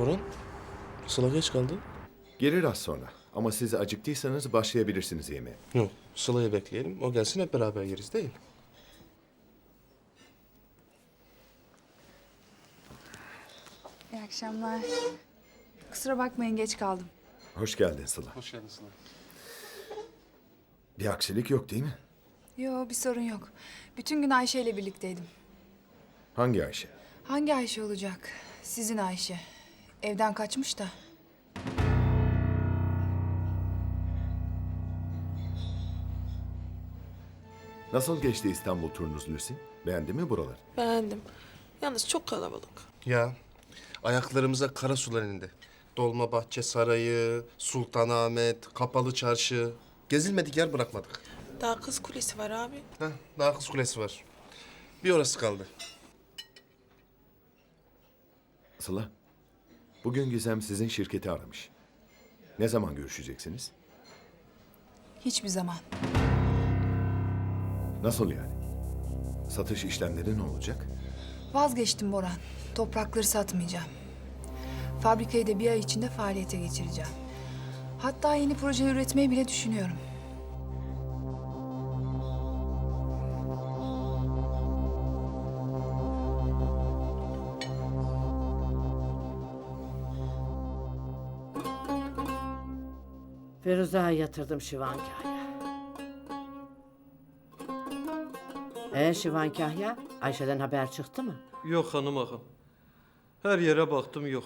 Orhan, Sıla geç kaldı. Gelir az sonra. Ama siz acıktıysanız başlayabilirsiniz yemeğe. Yok, Sıla'yı bekleyelim. O gelsin hep beraber yeriz değil. İyi akşamlar. Kusura bakmayın geç kaldım. Hoş geldin Sıla. Hoş geldin Sıla. Bir aksilik yok değil mi? Yo bir sorun yok. Bütün gün Ayşe ile birlikteydim. Hangi Ayşe? Hangi Ayşe olacak? Sizin Ayşe. Evden kaçmış da. Nasıl geçti İstanbul turunuz Lucy? Beğendi mi buraları? Beğendim. Yalnız çok kalabalık. Ya, ayaklarımıza kara sular indi. Dolmabahçe Sarayı, Sultanahmet, Kapalı Çarşı. Gezilmedik yer bırakmadık. Daha kız kulesi var abi. Heh, daha kız kulesi var. Bir orası kaldı. Sıla, bugün Gizem sizin şirketi aramış. Ne zaman görüşeceksiniz? Hiçbir zaman. Nasıl yani? Satış işlemleri ne olacak? Vazgeçtim Boran. Toprakları satmayacağım. Fabrikayı da bir ay içinde faaliyete geçireceğim. Hatta yeni proje üretmeyi bile düşünüyorum. Firuza'ya yatırdım Şivankahya. Ee Şivankahya, Ayşe'den haber çıktı mı? Yok hanım ağam. Her yere baktım yok.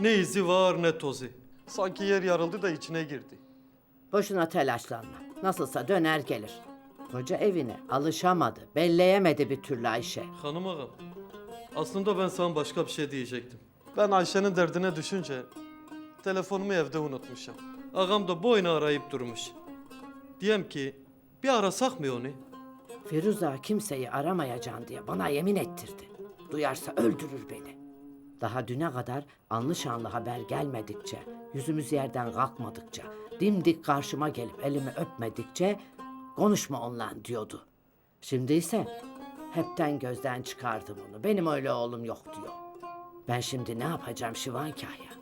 Ne izi var ne tozu. Sanki yer yarıldı da içine girdi. Boşuna telaşlanma. Nasılsa döner gelir. Koca evine alışamadı, belleyemedi bir türlü Ayşe. Hanım ağam. Aslında ben sana başka bir şey diyecektim. Ben Ayşe'nin derdine düşünce telefonumu evde unutmuşum. Ağam da boyuna arayıp durmuş. Diyem ki bir arasak mı onu? Firuza kimseyi aramayacaksın diye bana yemin ettirdi. Duyarsa öldürür beni. Daha düne kadar anlı şanlı haber gelmedikçe, yüzümüz yerden kalkmadıkça, dimdik karşıma gelip elimi öpmedikçe konuşma onunla diyordu. Şimdi ise hepten gözden çıkardım onu. Benim öyle oğlum yok diyor. Ben şimdi ne yapacağım Şivankahya? Ne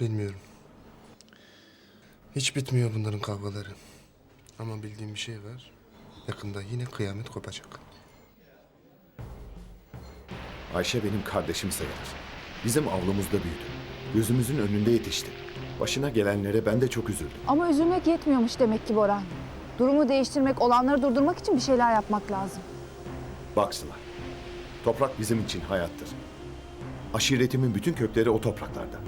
Bilmiyorum. Hiç bitmiyor bunların kavgaları. Ama bildiğim bir şey var. Yakında yine kıyamet kopacak. Ayşe benim kardeşim sayılır. Bizim avlumuzda büyüdü. Gözümüzün önünde yetişti. Başına gelenlere ben de çok üzüldüm. Ama üzülmek yetmiyormuş demek ki Boran. Durumu değiştirmek, olanları durdurmak için bir şeyler yapmak lazım. Bak Sıla, toprak bizim için hayattır. Aşiretimin bütün kökleri o topraklarda.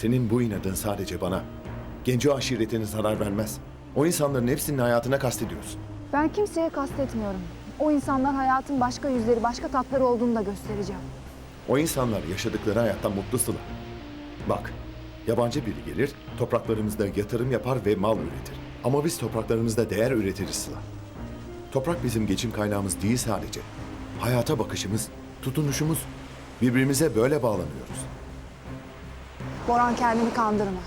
Senin bu inadın sadece bana, genco aşiretine zarar vermez. O insanların hepsinin hayatına kastediyorsun. Ben kimseye kastetmiyorum. O insanlar hayatın başka yüzleri, başka tatları olduğunu da göstereceğim. O insanlar yaşadıkları hayattan mutlu Sıla. Bak, yabancı biri gelir, topraklarımızda yatırım yapar ve mal üretir. Ama biz topraklarımızda değer üretiriz Sıla. Toprak bizim geçim kaynağımız değil sadece. Hayata bakışımız, tutunuşumuz. Birbirimize böyle bağlanıyoruz. Boran kendini kandırma.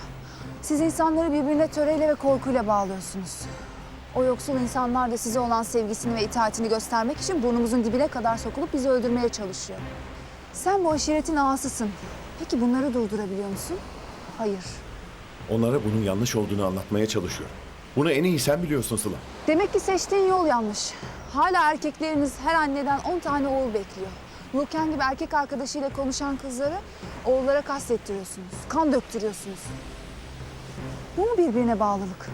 Siz insanları birbirine töreyle ve korkuyla bağlıyorsunuz. O yoksul insanlar da size olan sevgisini ve itaatini göstermek için burnumuzun dibine kadar sokulup bizi öldürmeye çalışıyor. Sen bu aşiretin ağasısın. Peki bunları durdurabiliyor musun? Hayır. Onlara bunun yanlış olduğunu anlatmaya çalışıyorum. Bunu en iyi sen biliyorsun Sıla. Demek ki seçtiğin yol yanlış. Hala erkeklerimiz her anneden 10 tane oğul bekliyor. Nurken gibi erkek arkadaşıyla konuşan kızları oğullara kastettiriyorsunuz. Kan döktürüyorsunuz. Bu mu birbirine bağlılık?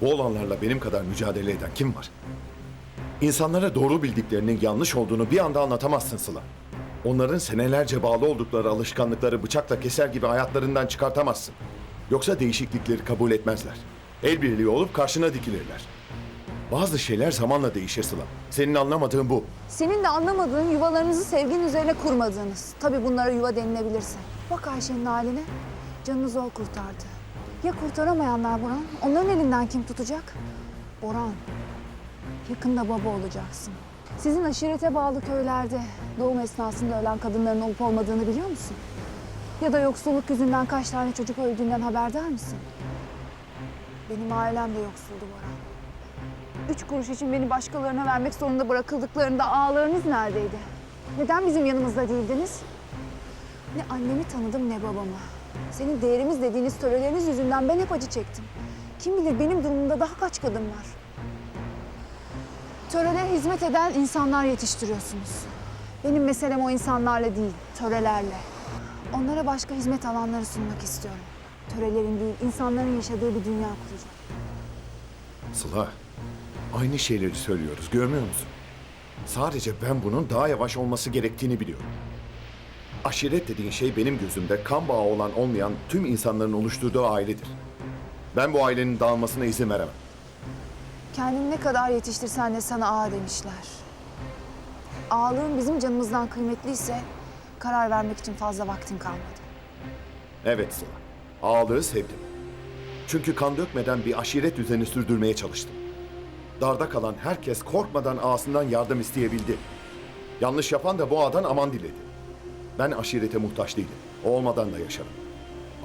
Bu olanlarla benim kadar mücadele eden kim var? İnsanlara doğru bildiklerinin yanlış olduğunu bir anda anlatamazsın Sıla. Onların senelerce bağlı oldukları alışkanlıkları bıçakla keser gibi hayatlarından çıkartamazsın. Yoksa değişiklikleri kabul etmezler. El birliği olup karşına dikilirler. Bazı şeyler zamanla değişir Sıla. Senin anlamadığın bu. Senin de anlamadığın yuvalarınızı sevginin üzerine kurmadığınız. Tabii bunlara yuva denilebilirse. Bak Ayşe'nin haline. Canını zor kurtardı. Ya kurtaramayanlar Boran? Onların elinden kim tutacak? Boran, yakında baba olacaksın. Sizin aşirete bağlı köylerde doğum esnasında ölen kadınların olup olmadığını biliyor musun? Ya da yoksulluk yüzünden kaç tane çocuk öldüğünden haberdar mısın? Benim ailem de yoksuldu Boran. Üç kuruş için beni başkalarına vermek zorunda bırakıldıklarında ağalarınız neredeydi? Neden bizim yanımızda değildiniz? Ne annemi tanıdım ne babamı. Senin değerimiz dediğiniz töreleriniz yüzünden ben hep acı çektim. Kim bilir benim durumumda daha kaç kadın var. Törelere hizmet eden insanlar yetiştiriyorsunuz. Benim meselem o insanlarla değil, törelerle. Onlara başka hizmet alanları sunmak istiyorum. Törelerin değil, insanların yaşadığı bir dünya kuracağım. Sıla, aynı şeyleri söylüyoruz görmüyor musun? Sadece ben bunun daha yavaş olması gerektiğini biliyorum. Aşiret dediğin şey benim gözümde kan bağı olan olmayan tüm insanların oluşturduğu ailedir. Ben bu ailenin dağılmasına izin veremem. Kendini ne kadar yetiştirsen de sana ağa demişler. Ağalığın bizim canımızdan kıymetliyse karar vermek için fazla vaktin kalmadı. Evet Sıla, ağalığı sevdim. Çünkü kan dökmeden bir aşiret düzeni sürdürmeye çalıştım. Darda kalan herkes korkmadan ağasından yardım isteyebildi. Yanlış yapan da bu ağadan aman diledi. Ben aşirete muhtaç değilim. O olmadan da yaşarım.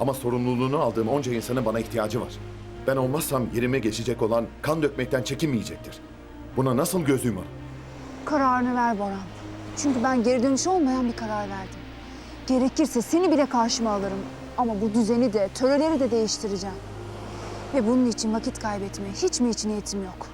Ama sorumluluğunu aldığım onca insanın bana ihtiyacı var. Ben olmazsam yerime geçecek olan kan dökmekten çekinmeyecektir. Buna nasıl göz yumarım? Kararını ver Boran. Çünkü ben geri dönüşü olmayan bir karar verdim. Gerekirse seni bile karşıma alırım. Ama bu düzeni de, töreleri de değiştireceğim. Ve bunun için vakit kaybetmeye hiç mi hiç niyetim yok.